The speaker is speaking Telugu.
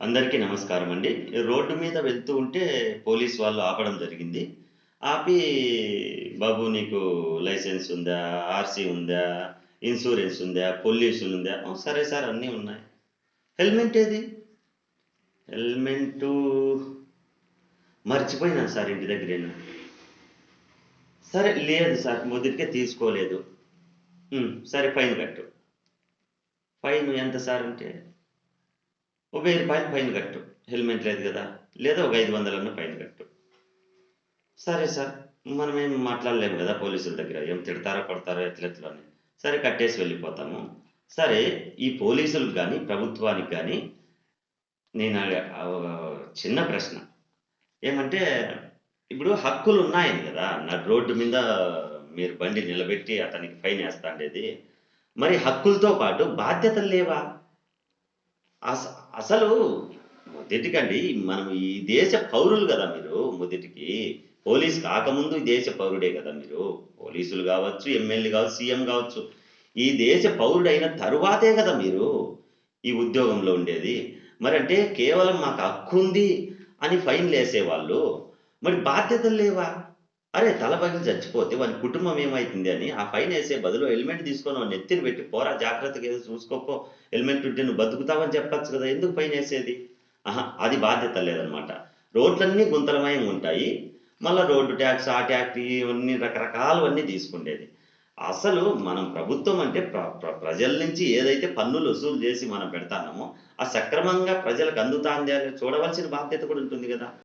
అందరికీ నమస్కారం అండి రోడ్డు మీద వెళ్తూ ఉంటే పోలీస్ వాళ్ళు ఆపడం జరిగింది. ఆపి బాబు నీకు లైసెన్స్ ఉందా? ఆర్సీ ఉందా? ఇన్సూరెన్స్ ఉందా? పొల్యూషన్ ఉందా? సరే సార్ అన్నీ ఉన్నాయి. హెల్మెట్ ఏది? హెల్మెట్ మర్చిపోయినా సార్ ఇంటి దగ్గరేనా? సరే లేదు సార్ మొదటికే తీసుకోలేదు. సరే ఫైన్ కట్టు. ఫైన్ ఎంత సార్ అంటే ఓ వెయ్యి రూపాయలు ఫైన్ కట్టు. హెల్మెట్ లేదు కదా. లేదా ఒక ఐదు వందలన్న ఫైన్ కట్టు. సరే సార్ మనం ఏం మాట్లాడలేము కదా పోలీసుల దగ్గర. ఏం తిడతారో కొడతారో ఎట్లెట్లా అని. సరే కట్టేసి వెళ్ళిపోతాము. సరే ఈ పోలీసులకు కానీ ప్రభుత్వానికి కానీ నేను ఒక చిన్న ప్రశ్న. ఏమంటే ఇప్పుడు హక్కులు ఉన్నాయని కదా. నా రోడ్డు మీద మీరు బండి నిలబెట్టి అతనికి ఫైన్ వేస్తాండేది మరి హక్కులతో పాటు బాధ్యతలు లేవా? అసలు మొదటికండి మనం ఈ దేశ పౌరులు కదా మీరు మొదటికి. పోలీస్ కాకముందు ఈ దేశ పౌరుడే కదా మీరు. పోలీసులు కావచ్చు ఎమ్మెల్యే కావచ్చు సీఎం కావచ్చు. ఈ దేశ పౌరుడైన తరువాతే కదా మీరు ఈ ఉద్యోగంలో ఉండేది. మరి అంటే కేవలం మాకు హక్కు ఉంది అని ఫైన్లు వేసేవాళ్ళు మరి బాధ్యతలు లేవా? అరే తల పగిలి చచ్చిపోతే వాని కుటుంబం ఏమైతుంది అని ఆ ఫైన్ వేసే బదులు హెల్మెట్ తీసుకొని వాడిని ఎత్తిని పెట్టి పోరా జాగ్రత్తగా ఏదో చూసుకోపో హెల్మెట్ ఉంటే నువ్వు బతుకుతావని చెప్పచ్చు కదా ఎందుకు ఫైన్ వేసేది? ఆహా అది బాధ్యత లేదనమాట. రోడ్లన్నీ గుంతలమయం ఉంటాయి. మళ్ళీ రోడ్డు ట్యాక్స్ ఆ ట్యాక్స్ ఇవన్నీ రకరకాలవన్నీ తీసుకుండేది. అసలు మనం ప్రభుత్వం అంటే ప్ర ప్రజల నుంచి ఏదైతే పన్నులు వసూలు చేసి మనం పెడతామో ఆ సక్రమంగా ప్రజలకు అందుతాంది అని చూడవలసిన బాధ్యత కూడా ఉంటుంది కదా.